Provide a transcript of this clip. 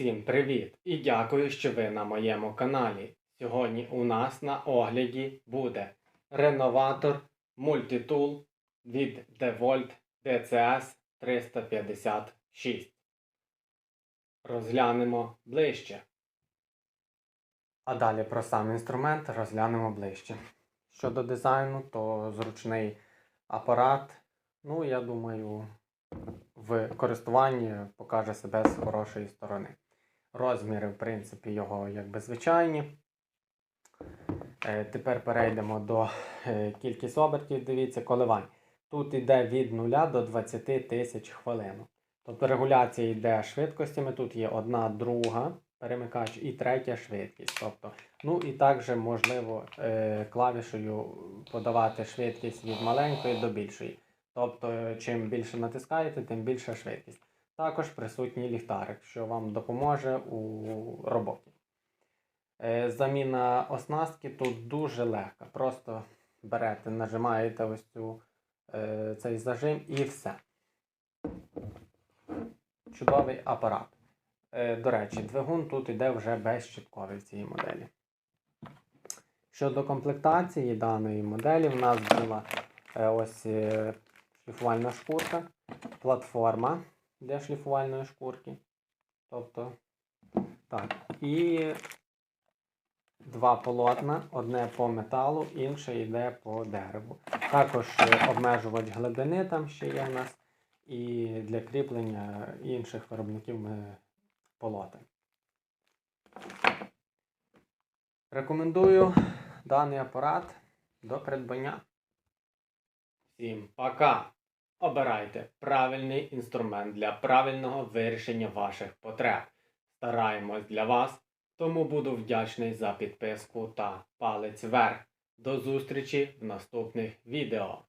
Всім привіт і дякую, що ви на моєму каналі. Сьогодні у нас на огляді буде реноватор Multitool від DeWalt DCS 356. Розглянемо ближче. А далі про сам інструмент розглянемо ближче. Щодо дизайну, то зручний апарат. Ну, я думаю, в користуванні покаже себе з хорошої сторони. Розміри, в принципі, його якби звичайні. Е, Тепер перейдемо до е, кількість обертів. Дивіться, коливань. Тут йде від 0 до 20 тисяч хвилин. Тобто регуляція йде швидкостями. Тут є одна, друга перемикач і третя швидкість. Тобто, ну і також можливо е, клавішею подавати швидкість від маленької до більшої. Тобто, чим більше натискаєте, тим більша швидкість. Також присутній ліхтарик, що вам допоможе у роботі. Е, Заміна оснастки тут дуже легка. Просто берете, нажимаєте ось цю, е, цей зажим і все. Чудовий апарат. Е, До речі, двигун тут йде вже безщитковий в цій моделі. Щодо комплектації даної моделі, в нас була ось шліфувальна шкурка, платформа для шліфувальної шкурки. Тобто, так, і два полотна, одне по металу, інше йде по дереву. Також обмежувач глибини там ще є в нас, і для кріплення інших виробників ми полотен. Рекомендую даний апарат до придбання. Всім пока! Обирайте правильний інструмент для правильного вирішення ваших потреб. Стараємось для вас, тому буду вдячний за підписку та палець вверх. До зустрічі в наступних відео.